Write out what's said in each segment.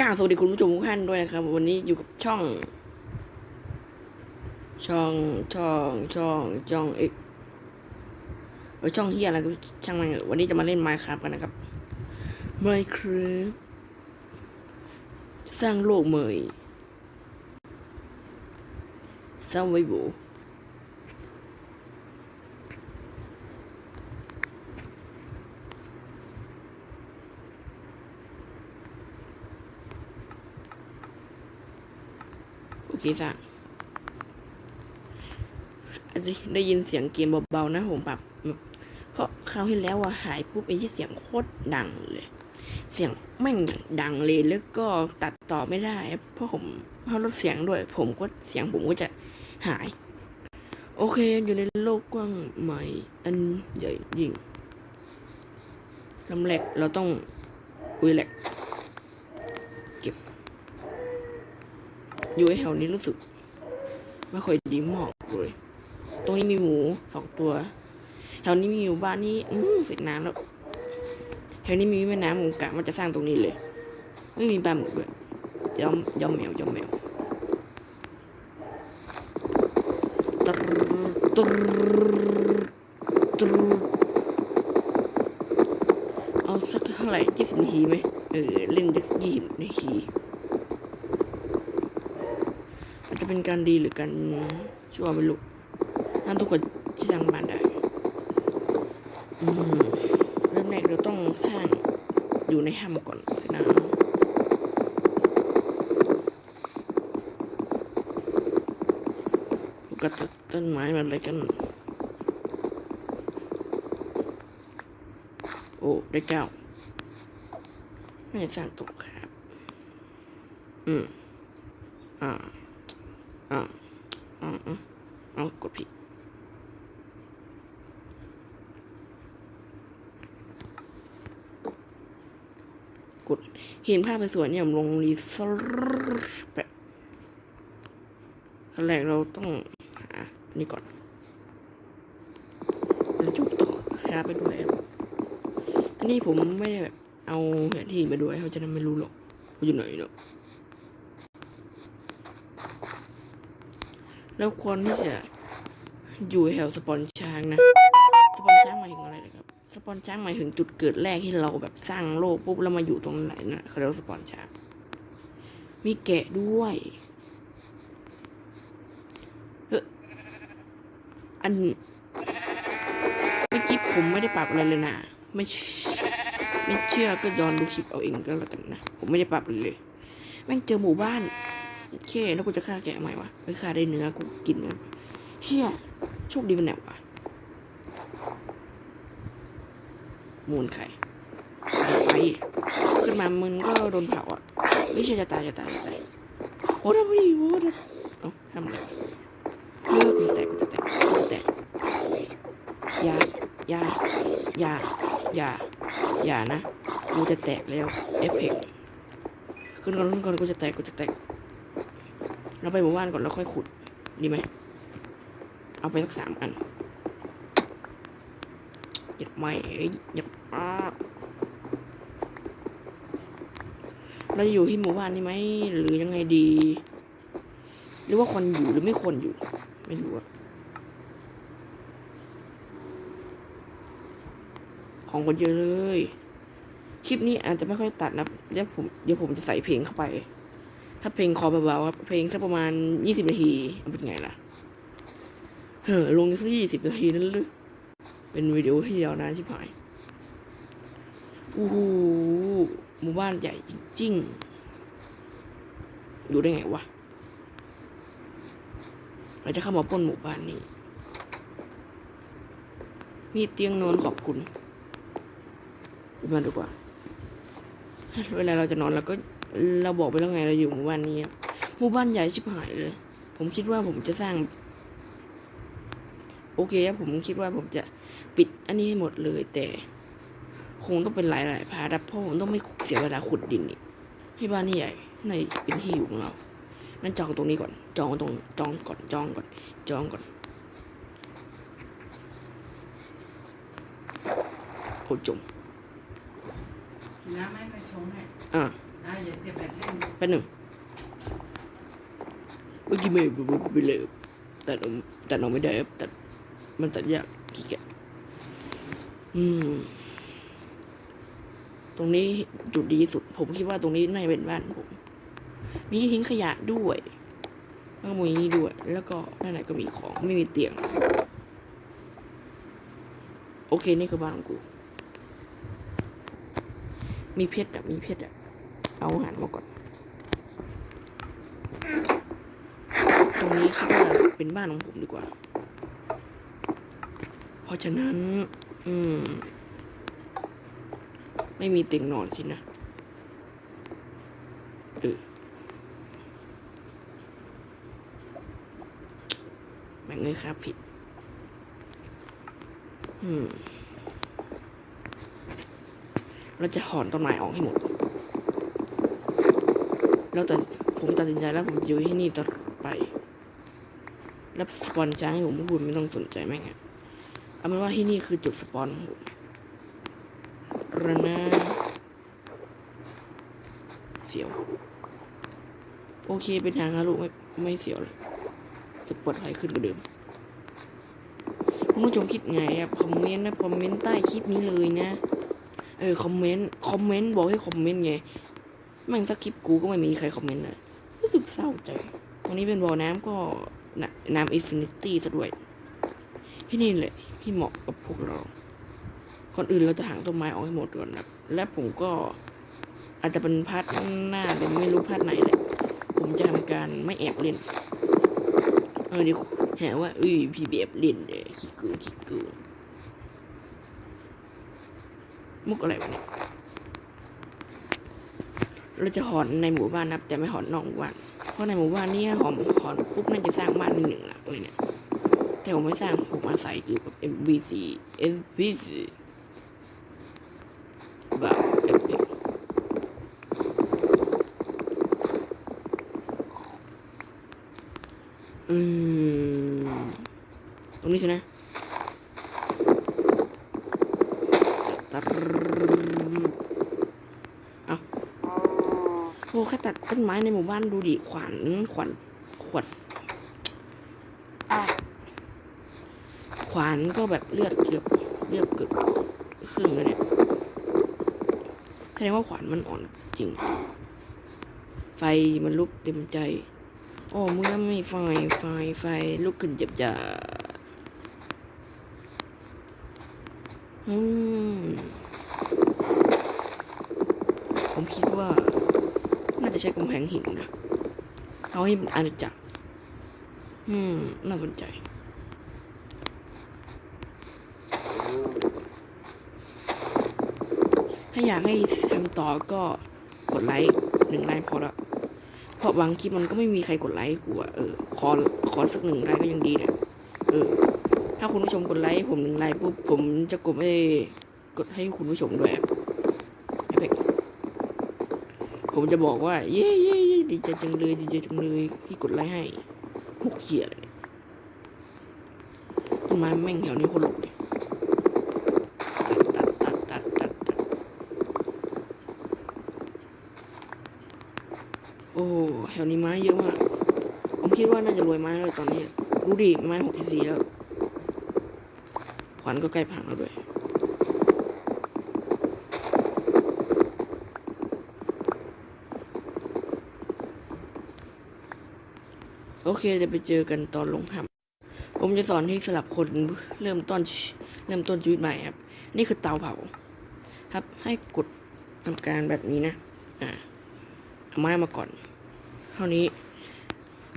กล่าวสวัสดีคุณผู้ชมทุกท่านด้วยนะครับ วันนี้อยู่กับช่อง ช่องช่องช่องช่องเอกเออช่องเฮียอะไรก็ช่างมันวันนี้จะมาเล่น Minecraft กันนะครับ Minecraft สร้างโลกใหม่สร้างไว้โบ โอเคสร้างอาจจะได้ยินเสียงเกมเบาๆนะผมปรับแบบเพราะคราวที่แล้วอะหายปุ๊บไอ้ที่เสียงโคตรดังเลย เสียงแม่งอย่างดังเลยแล้วก็ตัดต่อไม่ได้ เพราะผมเพราะลดเสียงด้วย ผมก็เสียงผมก็จะหาย โอเคอยู่ในโลกกว้างใหม่ อันใหญ่ยิ่งลำแรกเราต้องอุ้ยแหลกเก็บ อยู่แถวนี้รู้สึก ไม่ค่อยดีหมากเลย ตรงนี้มีหมูสองตัว แถวนี้มีอยู่บ้านนี้อืมเสร็จน้ำแล้ว แถวนี้มีแม่น้ำผมกะว่าจะสร้างตรงนี้เลย ไม่มีปลาหมึกด้วยยอมยอมแมวยอมแมวตรตรตรเอาสักเท่าไหร่ยี่สิบนาทีไหมเออ เล่นสักยี่สิบนาที อาจจะเป็นการดีหรือการชั่วไม่รู้นั่นทุกคนที่สร้างบ้านได้เริ่มแรกเราต้องสร้างอยู่ในถ้ำก่อนสินะก็ตัดต้นไม้มาอะไรกัน โอ้ได้เก้า ไม่สร้างตกครับ อืม อ่า อ่าอ่าอ่าเอากดผิดกดเห็นภาพไปสวยเนี่ยผมลงรีสแปะขั้นแรกเราต้องหานี่ก่อนแล้วจุกตกคาไปด้วยอันนี้ผมไม่ได้แบบเอาแผนที่มาด้วยเขาจะได้ไม่รู้หรอกว่าอยู่ไหนเนาะ แล้วควรที่จะอยู่แถวสปอนช้างนะ สปอนช้างหมายถึงอะไรนะครับ สปอนช้างหมายถึงจุดเกิดแรกที่เราแบบสร้างโลกปุ๊บแล้วมาอยู่ตรงไหนนะเขาเรียกว่าสปอนช้าง มีแกะด้วยเฮ้ออันเมื่อกี้ผมไม่ได้ปรับอะไรเลยนะ ไม่ไม่เชื่อก็ย้อนดูคลิปเอาเองก็แล้วกันนะ ผมไม่ได้ปรับเลย แม่งเจอหมู่บ้าน เค แล้วกูจะฆ่าแกะใหม่วะไม่ฆ่าได้เนื้อกูกินเนื้อเชี่ยโชคดีมันแหนวะมูลไข่ไปขึ้นมามึงก็โดนเผาอะไม่ใช่จะตายจะตายจะตายโอ้ทำไมโอ้ทำเอ้าทำอะไรเฮ้ยกูจะแตกกูจะแตกกูจะแตกอย่าอย่าอย่าอย่าอย่านะกูจะแตกแล้วเอฟเฟกขึ้นก่อนขึ้นก่อนกูจะแตกกูจะแตก เราไปหมู่บ้านก่อนแล้วค่อยขุด ดีไหม เอาไปสักสามอันหยัดไม้หยัดอ้าเราอยู่ที่หมู่บ้านนี่ไหมหรือยังไงดี หรือว่าคนอยู่หรือไม่ควรอยู่ ไม่รู้อะของคนเยอะเลย คลิปนี้อาจจะไม่ค่อยตัดนะ เดี๋ยวผมเดี๋ยวผมจะใส่เพลงเข้าไป ถ้าเพลงคอเบาๆครับเพลงสักประมาณยี่สิบนาทีเป็นไงล่ะเฮ้อลงสักยี่สิบนาทีนั่นหรือเป็นวิดีโอที่ยาวนานชิบหายโอ้โหหมู่บ้านใหญ่จริงๆ อยู่ได้ไงวะเราจะเข้ามาป้นหมู่บ้านนี้มีเตียงนอนขอบคุณมาดีกว่า เวลาเราจะนอนเราก็ เราบอกไปแล้วไงเราอยู่หมู่บ้านนี้อะหมู่บ้านใหญ่ชิบหายเลย ผมคิดว่าผมจะสร้าง โอเคครับผมคิดว่าผมจะปิดอันนี้ให้หมดเลย แต่ คงต้องเป็นหลายๆพาร์ทครับเพราะผมต้องไม่เสียเวลาขุดดินอีกให้บ้านนี่ใหญ่ในเป็นที่อยู่ของเรานั่นจองตรงนี้ก่อน จองตรงจองก่อนจองก่อน จองก่อนโอ้จมน้ำไม่มาชงให้อะน้ อย่าเสียบแบตเล่นแป๊บหนึ่งเมื่อกี้ไม่ไม่ไม่เลยแต่เราแต่เราไม่ได้ครับแต่มันตัดยากขี้เกียจอืม ตรงนี้จุดดีสุด ผมคิดว่าตรงนี้น่าจะเป็นบ้านผม มีทิ้งขยะด้วยแล้วก็มีนี่ด้วย แล้วก็ด้านในก็มีของไม่มีเตียง โอเคนี่คือบ้านของกู มีเพชรอะมีเพชรอะ เอาหารมาก่อน ตรงนี้คิดว่าเป็นบ้านของผมดีกว่า เพราะฉะนั้น อืม ไม่มีเตียงนอนสินะเออแม่งเลยครับผิด อืมเราจะถอนต้นไม้ออกให้หมด แล้วแต่ผมตัดสินใจแล้วผมอยู่ที่นี่ต่อไป แล้วสปอนจะให้ผมพูดไม่ต้องสนใจแม่งอะเอาเป็นว่าที่นี่คือจุดสปอนของผมระนะเสียว โอเคเป็นทางฮารุไม่ไม่เสียวเลยสปอร์ตไลท์ขึ้นกว่าเดิมคุณผู้ชมคิดไงครับคอมเมนต์นะคอมเมนต์ใต้คลิปนี้เลยนะ เออคอมเมนต์คอมเมนต์บอกให้คอมเมนต์ไง แม่งสักคลิปกูก็ไม่มีใครคอมเมนต์เลยรู้สึกเศร้าใจ ตรงนี้เป็นบ่อน้ำก็น้ำอินฟินิตี้ซะด้วย ที่นี่เลยที่เหมาะกับพวกเราก่อนอื่นเราจะหางต้นไม้ออกให้หมดก่อนนะและผมก็อาจจะเป็นพาร์ทหน้าหรือไม่รู้พาร์ทไหนแหละ ผมจะทำการไม่แอบเล่น เออเดี๋ยวหาว่าเอ้ยพี่แบบเล่นเลยขี้กูขี้กูมุกอะไรวะเนี่ย เราจะหอนในหมู่บ้านนะครับแต่ไม่หอนนอกหมู่บ้านเพราะในหมู่บ้านนี่หอนหอนปุ๊บน่าจะสร้างบ้านหนึ่งหลังเลยเนี่ยแต่ผมไม่สร้างผมอาศัยอยู่กับ MBC SBC แบบเอฟเอืมตรงนี้ใช่ไหมตัด โอ้แค่ตัดต้นไม้ในหมู่บ้านดูดิขวัญขวัญขวดขวานก็แบบเลือดเกือบเลือดเกือบครึ่งเลยเนี่ยแสดงว่าขวานมันอ่อนจริง ไฟมันลุกเต็มใจโอ้เมื่อไม่ไฟไฟไฟลุกขึ้นจับจ่าอืมผมคิดว่า ใช้กำแพงหินนะเอาให้มันอาณาจักรอืม น่าสนใจ ถ้าอยากให้ทำต่อก็กดไลค์หนึ่งไลค์พอละเพราะบางคลิปมันก็ไม่มีใครกดไลค์กูอะเออขอขอสักหนึ่งไลค์ก็ยังดีเนี่ยเออ ถ้าคุณผู้ชมกดไลค์ผมหนึ่งไลค์ปุ๊บผมจะกดให้กดให้คุณผู้ชมด้วยไอเป็ก ผมจะบอกว่า เย้เย้เย้ดีใจจังเลยดีใจจังเลยที่กดไลค์ให้มุกเหี้ยเลยต้นไม้แม่งแถวนี้คนหลกเลยตัดตัดตัดตัดตัดตัดโอ้แถวนี้ไม้เยอะมากผมคิดว่าน่าจะรวยไม้เลยตอนนี้ ดูดิไม้หกสิบสี่แล้วขวัญก็ใกล้พังแล้วด้วย โอเคเดี๋ยวไปเจอกันตอนลงทำผมจะสอนให้สลับคนเริ่มต้นเริ่มต้นชีวิตใหม่ครับ นี่คือเตาเผา ครับให้กดทำการแบบนี้นะอ่าเอาไม้มาก่อน เท่านี้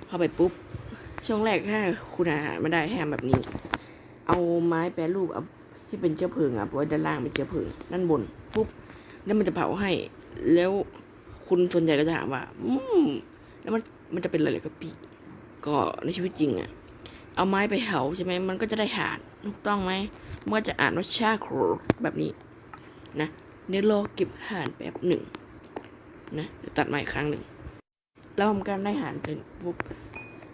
พอไปปุ๊บ ช่วงแรกถ้าคุณอาหารไม่ได้แฮมแบบนี้ เอาไม้แปรรูปเอาที่เป็นเชื้อเพลิงอะไว้ด้านล่างเป็นเชื้อเพลิงด้านบนปุ๊บแล้วมันจะเผาให้ แล้วคุณส่วนใหญ่ก็จะถามว่า อืมแล้วมันมันจะเป็นอะไรเหรอครับพี่ ก็ในชีวิตจริงอะ เอาไม้ไปเผาใช่ไหมมันก็จะได้ถ่านถูกต้องไหมมันก็จะอ่านว่าชาครแบบนี้นะเดี๋ยวรอเก็บถ่านแป๊บหนึ่งนะเดี๋ยวตัดมาอีกครั้งหนึ่งแล้วทำการได้หารกันปุ๊บ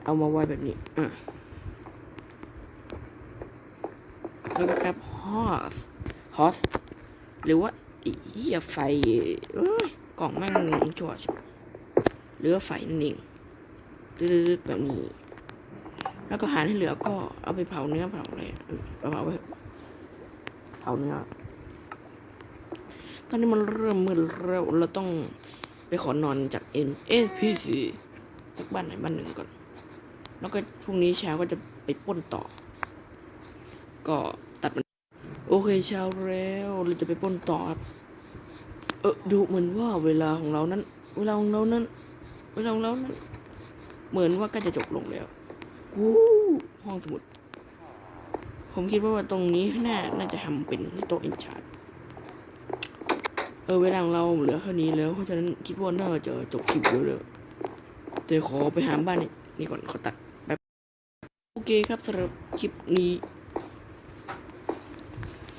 เอามาไว้แบบนี้อะแล้วก็ครับ horse horse หรือว่าอีไฟเอ้ยกล่องแม่งชั่วชิบเหลือไฟนั่นเอง ตืดแบบนี้ แล้วก็หารให้เหลือก็เอาไปเผาเนื้อเผาอะไรเออเอาเผาไปเผาเนื้อ ตอนนี้มันเริ่มมืดแล้วเราต้องไปขอนอนจาก N S P C สักบ้านไหนบ้านหนึ่งก่อน แล้วก็พรุ่งนี้เช้าก็จะไปป้นต่อ ก็ตัดมัน โอเคเช้าแล้วเราจะไปป้นต่อครับเออดูเหมือนว่าเวลาของเรานั้น เวลาของเรานั้น เวลาของเรานั้น เหมือนว่าใก็จะจบลงแล้ววู้ห้องสมุด ผมคิดว่าตรงนี้น่าน่าจะทำเป็นโต๊ะอินชาร์ดเออเวลาของเราเหลือแค่นี้แล้วเพราะฉะนั้นคิดว่าน่าจะจบคลิปแล้วเลยแต่ขอไปหาบ้านนี่นี่ก่อนขอตัดแบบโอเคครับสำหรับคลิปนี้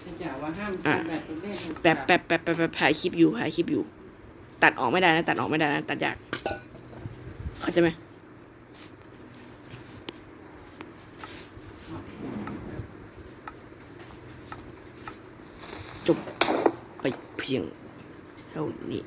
ฉันจะว่าห้ามอะใช้แบบประเภทโทรศัพท์แป๊บแป๊บแป๊บแป๊บแป๊บถ่ายคลิปอยู่ถ่ายคลิปอยู่ ตัดออกไม่ได้นะตัดออกไม่ได้นะตัดยากเข้าใจไหม 平，还有你。